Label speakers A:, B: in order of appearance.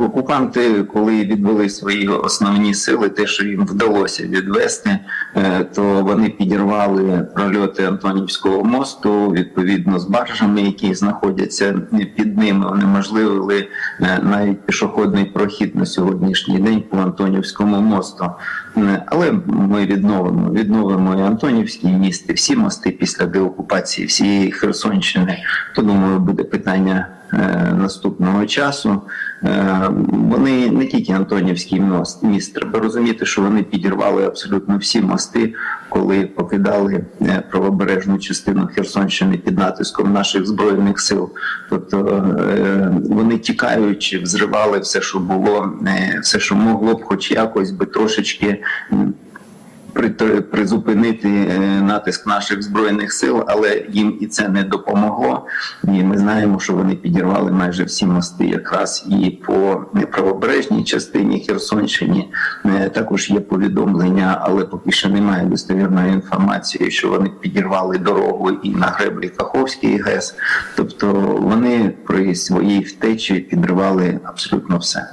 A: Окупанти, коли відвели свої основні сили, те, що їм вдалося відвести, е, то вони підірвали прольоти Антонівського мосту відповідно з баржами, які знаходяться під ними. Унеможливили е, навіть пішохідний прохід на сьогоднішній день по Антонівському мосту. Е, Але ми відновимо відновимо і Антонівський міст, і всі мости після деокупації всієї Херсонщини. То думаю, буде питання наступного часу. Е, Вони не тільки Антонівський міст. Треба розуміти, що вони підірвали абсолютно всі мости, коли покидали е, правобережну частину Херсонщини під натиском наших збройних сил. Тобто е, вони тікаючи, взривали все, що було, е, все, що могло б, хоч якось би трошечки. призупинити е, натиск наших збройних сил, але їм і це не допомогло. Ми знаємо, що вони підірвали майже всі мости, якраз і по правобережній частині Херсонщині. Е, Також є повідомлення, але поки що немає достовірної інформації, що вони підірвали дорогу і на греблі Каховський ГЕС. Тобто вони при своїй втечі підривали абсолютно все.